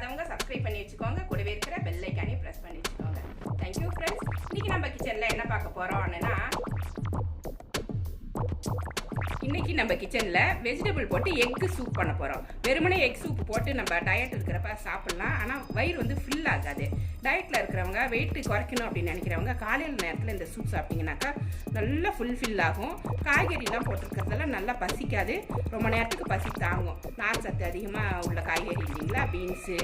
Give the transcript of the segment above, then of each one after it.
பண்ணாதவங்க சப்ஸ்கிரைப் பண்ணி வச்சுக்கோங்க. கூடவே இருக்கிற பெல் ஐக்கானே ப்ரெஸ் பண்ணி வச்சுக்கோங்க. தேங்க்யூ ஃப்ரெண்ட்ஸ் இன்றைக்கி நம்ம கிச்சனில் என்ன பார்க்க போகிறோம் அப்படின்னா இன்னைக்கு நம்ம கிச்சனில் வெஜிடபிள் போட்டு எக்கு சூப் பண்ண போகிறோம் வெறுமனே எக் சூப் போட்டு நம்ம டயட் இருக்கிறப்ப சாப்பிட்லாம். ஆனால் வயிறு வந்து ஃபில் ஆகாது. டயட்டில் இருக்கிறவங்க வெயிட் குறைக்கணும் அப்படின்னு நினைக்கிறவங்க காலையில் நேரத்தில் இந்த சூப் சாப்பிட்டீங்கன்னாக்கா நல்லா ஃபுல்ஃபில் ஆகும். காய்கறிலாம் போட்டிருக்கிறதெல்லாம் நல்லா பசிக்காது. ரொம்ப நேரத்துக்கு பசி தாங்கும். நார் சத்து அதிகமாக உள்ள காய்கறி இல்லைங்களா? பீன்ஸு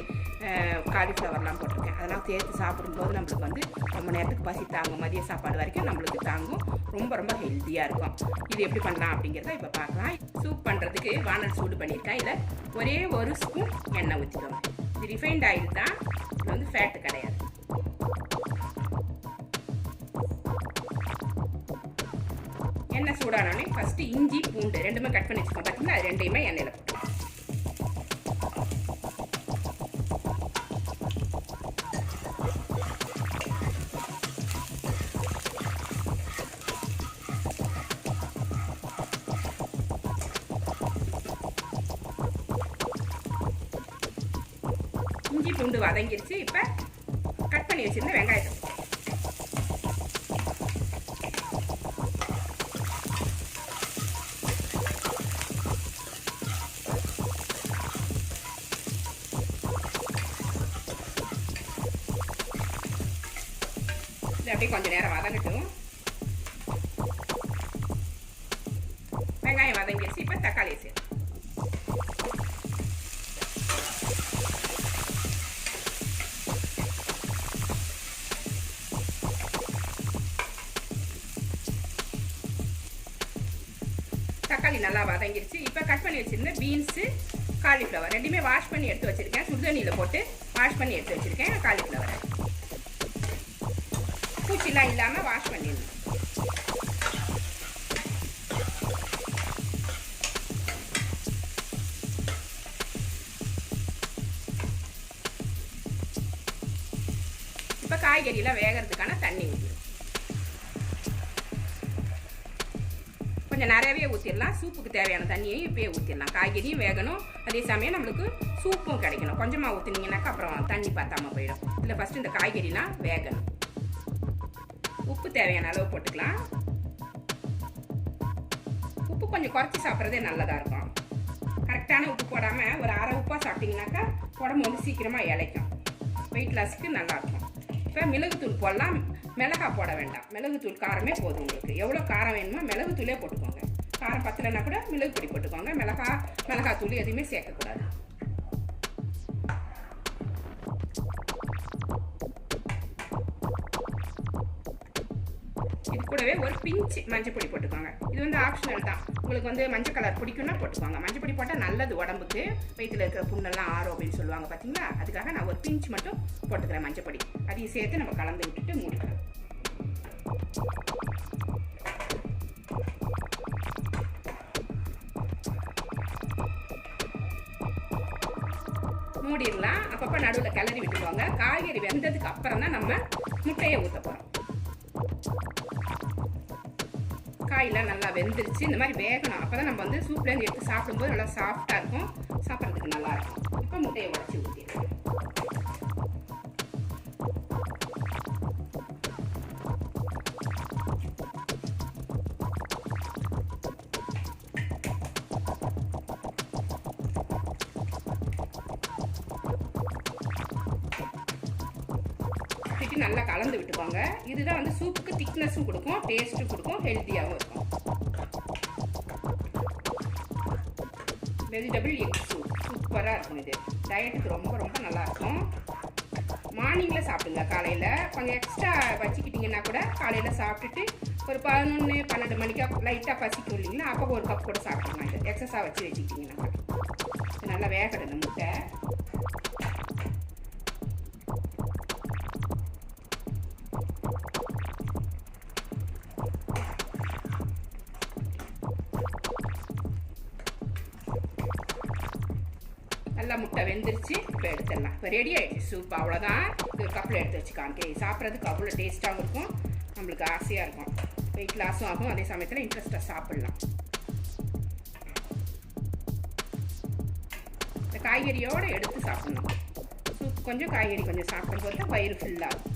காலிஃப்ளவர்லாம் போட்டிருக்கேன். அதெல்லாம் சேர்த்து சாப்பிடும்போது நம்மளுக்கு வந்து ரொம்ப நேரத்துக்கு பசி தாங்கும். மதிய சாப்பாடு வரைக்கும் நம்மளுக்கு தாங்கும். ரொம்ப ரொம்ப ஹெல்த்தியாக இருக்கும். இது எப்படி பண்ணலாம் அப்படிங்கிறத இப்போ பார்க்கலாம். சூப் பண்ணுறதுக்கு வானல் சூடு பண்ணியிருக்கேன் இதில் ஒரே ஒரு ஸ்பூன் எண்ணெய் ஊற்றிக்கோங்க இது ரிஃபைண்ட் ஆயில் தான் இது வந்து ஃபேட்டு கிடையாது. எண்ணெய் சூடானோடனே ஃபஸ்ட்டு இஞ்சி பூண்டு ரெண்டுமே கட் பண்ணி வச்சுக்கோங்க. பார்த்தீங்கன்னா அது ரெண்டையுமே எண்ணெயில் போட்டுருவோம் பூண்டு வதங்கிருச்சு. இப்போ கட் பண்ணி வச்சுருந்த வெங்காயத்தை. அப்படியே கொஞ்சம் நேரம் வதங்கட்டும். வெங்காயம் வதங்கிடுச்சு இப்போ தக்காளி சேர்த்து தக்காளி நல்லா வதங்கிருச்சு. இப்போ கட் பண்ணி வச்சிருந்த பீன்ஸு காலிஃப்ளவர் ரெண்டுமே வாஷ் பண்ணி எடுத்து வச்சிருக்கேன். சுடுதண்ணியில் போட்டு வாஷ் பண்ணி எடுத்து வச்சிருக்கேன். காலிஃப்ளவரை பூச்சிலாம் இல்லாமல் வாஷ் பண்ணிடணும். இப்போ காய்கறியெல்லாம் வேகிறதுக்கான தண்ணி ஊற்றிடும் கொஞ்சம் நிறையவே ஊற்றிடலாம் சூப்புக்கு தேவையான தண்ணியையும் இப்பயே ஊற்றிடலாம் காய்கறியும் வேகணும். அதே சமயம் நம்மளுக்கு சூப்பும் கிடைக்கணும். கொஞ்சமாக ஊற்றுனீங்கன்னாக்கா அப்புறம் தண்ணி பார்த்தாம போயிடும். இல்லை ஃபஸ்ட்டு இந்த காய்கறிலாம் வேகணும். உப்பு தேவையான அளவு போட்டுக்கலாம். உப்பு கொஞ்சம் குறைச்சி சாப்பிட்றதே நல்லதாக இருக்கும். கரெக்டான உப்பு போடாமல் ஒரு அரை உப்பாக சாப்பிட்டீங்கன்னாக்கா உடம்பு வந்து சீக்கிரமாக இழைக்கும் வெயிட் லாஸ்க்கு நல்லாயிருக்கும் இப்போ மிளகுத்தூள் போடலாம். மிளகா போட வேண்டாம். மிளகுத்தூள் காரமே போதும் உங்களுக்கு. எவ்வளோ காரம் வேணுமோ மிளகுத்தூளே போட்டுக்கோங்க. காரம் பத்தலைன்னா கூட மிளகு பொடி போட்டுக்கோங்க. மிளகா மிளகாத்தூள் எதுவுமே சேர்க்கக்கூடாது. கூடவே ஒரு பிஞ்சு மஞ்சள் பொடி போட்டுக்கோங்க. இது வந்து ஆப்ஷனல் தான். உங்களுக்கு வந்து மஞ்சள் கலர் பிடிக்கும்னா போட்டுக்கோங்க. மஞ்சள் பொடி போட்டால் நல்லது உடம்புக்கு. வயிற்றில் இருக்கிற புண்ணெல்லாம் ஆறும் அப்படின்னு சொல்லுவாங்க பார்த்தீங்களா அதுக்காக நான் ஒரு பிஞ்ச் மட்டும் போட்டுக்கிறேன் மஞ்சள் பொடி அதையும் சேர்த்து நம்ம கலந்து விட்டுட்டு மூடிக்கலாம் மூடிடலாம். அப்பப்போ நடுவில் கிளறி விட்டுக்கோங்க. காய்கறி வெந்ததுக்கு அப்புறம் தான் நம்ம முட்டையை ஊற்ற போகிறோம் காயெல்லாம் நல்லா வெந்துருச்சு. இந்த மாதிரி வேகணும். அப்போ தான் நம்ம வந்து சூப்லேருந்து எடுத்து சாப்பிடும்போது நல்லா சாஃப்டாக இருக்கும். சாப்பிட்றதுக்கு நல்லா இருக்கும். இப்போ முட்டையை உடச்சி ஊற்றிடலாம் வச்சு நல்லா கலந்து விட்டுக்கோங்க. இதுதான் வந்து சூப்புக்கு திக்னஸும் கொடுக்கும் டேஸ்ட்டும் கொடுக்கும் ஹெல்த்தியாகவும் இருக்கும். வெஜிடபிள் எக் சூப் சூப்பராக இருக்கும் இது. டயட்டுக்கு ரொம்ப ரொம்ப நல்லா இருக்கும். மார்னிங்கில் சாப்பிடுங்க காலையில். கொஞ்சம் எக்ஸ்ட்ரா வச்சுக்கிட்டிங்கன்னா கூட காலையில் சாப்பிட்டுட்டு ஒரு பதினொன்று பன்னெண்டு மணிக்கு லைட்டாக பசிக்கும் இல்லைங்களா? அப்போ ஒரு கப் கூட சாப்பிடுங்க இது. எக்ஸஸாக வச்சு வச்சுக்கிட்டிங்கன்னா நல்லா வேகடுங்க முட்டை. நல்லா முட்டை வெந்துருச்சு. இப்போ எடுத்துடலாம். இப்போ ரெடி ஆகிடுச்சு சூப் அவ்வளோதான் இது கப்பில் எடுத்து வச்சுக்காங்க சாப்பிட்றதுக்கு அவ்வளோ டேஸ்ட்டாகவும் இருக்கும். நம்மளுக்கு ஆசையாக இருக்கும். வெயிட் லாஸும் ஆகும். அதே சமயத்தில் இன்ட்ரெஸ்ட்டாக சாப்பிட்லாம். இந்த காய்கறியோடு எடுத்து சாப்பிட்ணும். சூப் கொஞ்சம் காய்கறி கொஞ்சம் சாப்பிடும்போது தான் வயிறு ஃபுல்லாகும்